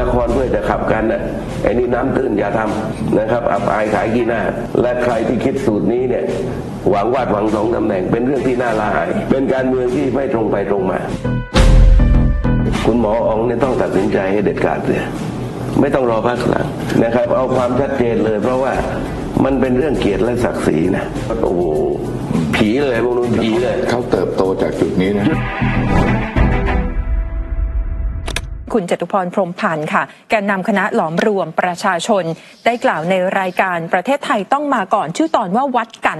ละครเพื่อจะขับกันน่ะไอ้นี่น้ำตื้นอย่าทำนะครับอับอายขายกีหน้า และใครที่คิดสูตรนี้เนี่ยหวังวาดหวังสองตำแหน่ง เป็นเรื่องที่น่าละอาย เป็นการเมืองที่ไม่ตรงไปตรงมา คุณหมออองเนี่ยต้องตัดสินใจให้เด็ดขาดเลยไม่ต้องรอพักหลังนะครับ เอาความชัดเจนเลย เพราะว่ามันเป็นเรื่องเกียรติและศักดิ์ศรีนะโอ้โหผีเลยพวกนู้นผีเลยเขาเติบโตจากจุดนี้นะ คุณจตุพรพรมพันธ์ค่ะ แกนนำคณะหลอมรวมประชาชน ได้กล่าวในรายการประเทศไทยต้องมาก่อนชื่อตอนว่าวัดกัน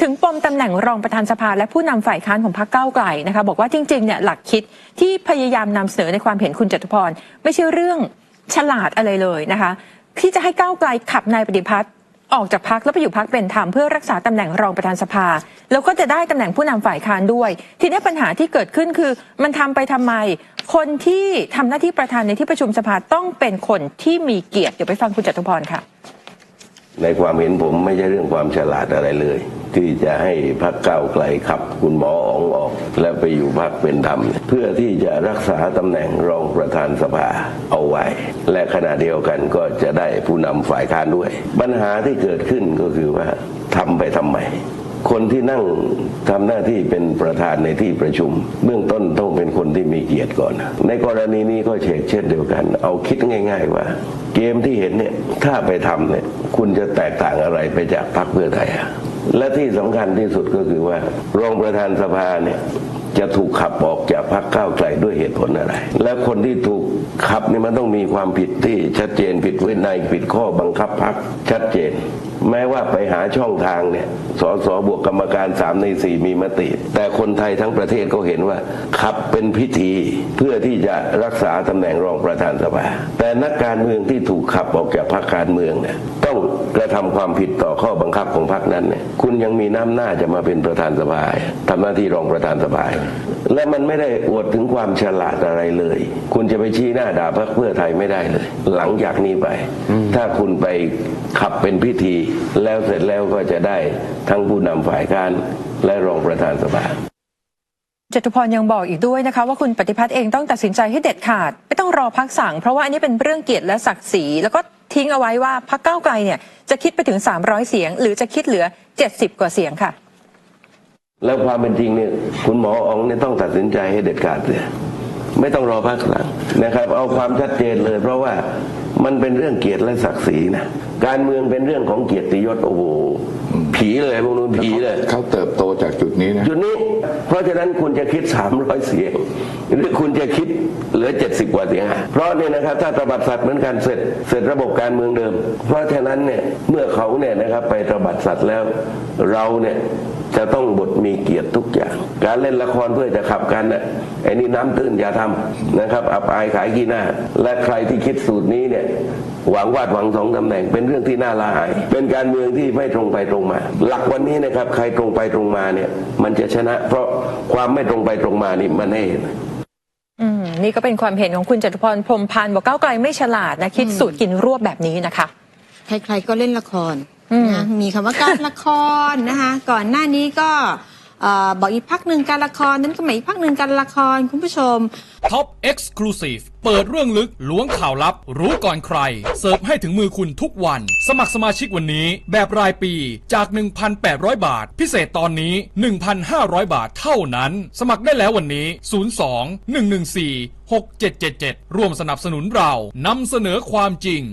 ถึงปมตำแหน่งรองประธานสภาและผู้นำฝ่ายค้านของพรรคก้าวไกลนะคะบอกว่าจริงๆเนี่ยหลักคิดที่พยายามนำเสนอในความเห็นคุณจตุพรไม่ใช่เรื่องฉลาดอะไรเลยนะคะที่จะให้ก้าวไกลขับนายปฏิพัฒน์ ออกจากพักแล้วไปอยู่พักเป็นธรรมเพื่อรักษาตำแหน่งรองประธานสภา แล้วก็จะได้ตำแหน่งผู้นำฝ่ายค้านด้วย ทีนี้ปัญหาที่เกิดขึ้นคือมันทำไปทำไม คนที่ทำหน้าที่ประธานในที่ประชุมสภาต้องเป็นคนที่มีเกียรติเดี๋ยวไปฟังคุณจตุพรค่ะ ในความเห็นผมไม่ใช่เรื่องความฉลาดอะไรเลย ที่จะให้พักเก้าไกลขับคุณหมออ๋องออก และไปอยู่พักเป็นธรรม เพื่อที่จะรักษาตำแหน่งรองประธานสภาเอาไว้ และขณะเดียวกันก็จะได้ผู้นำฝ่ายค้านด้วย ปัญหาที่เกิดขึ้นก็คือว่าทำไปทำไม คนที่นั่งทำหน้าที่เป็นประธานในที่ประชุม เบื้องต้นต้องเป็นคนที่มีเกียรติก่อน ในกรณีนี้ก็เชกเช่นเดียวกัน เอาคิดง่าย ๆ ว่า เกมที่เห็นเนี่ยถ้าไปทำเนี่ยคุณจะแตกต่างอะไรไปจากพรรคเพื่อไทยอะ และที่สำคัญที่สุดก็คือว่ารองประธานสภาเนี่ยจะถูกขับออกจากพรรคก้าวไกลด้วยเหตุผลอะไร และคนที่ถูกขับนี่มันต้องมีความผิดที่ชัดเจนผิดวินัยผิดข้อบังคับพรรคชัดเจน แม้ว่าไปหาช่องทางเนี่ย สสบวกกรรมการสามในสี่มีมติ แต่คนไทยทั้งประเทศก็เห็นว่า ขับเป็นพิธีเพื่อที่จะรักษาตำแหน่งรองประธานสภา แต่นักการเมืองที่ถูกขับออกจากพรรคการเมืองเนี่ย ต้องกระทำความผิดต่อข้อบังคับของพรรคนั้นเนี่ยคุณยังมีน้ำหน้าจะมาเป็นประธานสภาทำหน้าที่รองประธานสภาและมันไม่ได้อวดถึงความฉลาดอะไรเลย คุณจะไปชี้หน้าด่าพรรคเพื่อไทยไม่ได้เลย หลังจากนี้ไป ถ้าคุณไปขับเป็นพิธี แล้วเสร็จแล้วก็จะได้ทั้งผู้นำฝ่ายค้านและรองประธานสภาจตุพรยังบอกอีกด้วยนะคะว่าคุณปฏิพัฒน์เองต้องตัดสินใจให้เด็ดขาด ไม่ต้องรอพักสั่ง เพราะว่าอันนี้เป็นเรื่องเกียรติและศักดิ์ศรีแล้วก็ ทิ้งเอาไว้ว่าพักก้าวไกลเนี่ยจะคิดไปถึง 300 เสียง หรือจะคิดเหลือ 70 กว่าเสียงค่ะ แล้วความเป็นจริงเนี่ยคุณหมออ๋องเนี่ยต้องตัดสินใจให้เด็ดขาดเลยไม่ต้องรอพักหลังนะครับ เอาความชัดเจนเลย เพราะว่า มันเป็นเรื่องเกียรติและศักดิ์ศรีนะการเมืองเป็นเรื่องของเกียรติยศโอ้โหผีเลยพวกนู้นผีเลยเขาเติบโตจากจุดนี้นะจุดนี้ เพราะฉะนั้นคุณจะคิด 300 เสียง หรือคุณจะคิดเหลือ 70 กว่าเสียงเพราะเนี่ยนะครับถ้าตบัดสัตว์เหมือนกันเสร็จเสร็จระบบการเมืองเดิม เพราะฉะนั้นเนี่ยเมื่อเขาเนี่ยนะครับไปตบัดสัตว์แล้วเราเนี่ย จะต้องบทมีเกียรติทุกอย่าง การเล่นละครเพื่อจะขับกันน่ะไอ้นี่น้ำตื้นอย่าทำนะครับอับอายขายกีหน้า และใครที่คิดสูตรนี้เนี่ยหวังวาดหวังสองตำแหน่งเป็นเรื่องที่น่าละอาย เป็นการเมืองที่ไม่ตรงไปตรงมา หลักวันนี้นะครับใครตรงไปตรงมาเนี่ยมันจะชนะ เพราะความไม่ตรงไปตรงมานี่มันให้เห็นอืมนี่ก็เป็นความเห็นของคุณจตุพรพรหมพันธ์บอกก้าวไกลไม่ฉลาดนะคิดสูตรกินรวบแบบนี้นะคะ ใครๆก็เล่นละครอืม นะมีคำว่าการละครนะคะ ก่อนหน้านี้ก็เอ่อบอกอีกพักหนึ่งการละครนั้นก็หมายอีกพักหนึ่งการละครคุณผู้ชมท็อปเอ็กซ์คลูซีฟเปิดเรื่องลึกล้วงข่าวลับ รู้ก่อนใคร เสิร์ฟให้ถึงมือคุณทุกวัน สมัครสมาชิกวันนี้ แบบรายปีจาก 1,800 บาท พิเศษตอนนี้ 1,500 บาทเท่านั้น สมัครได้แล้ววันนี้ 02 114 6777 ร่วมสนับสนุนเรานำเสนอความจริง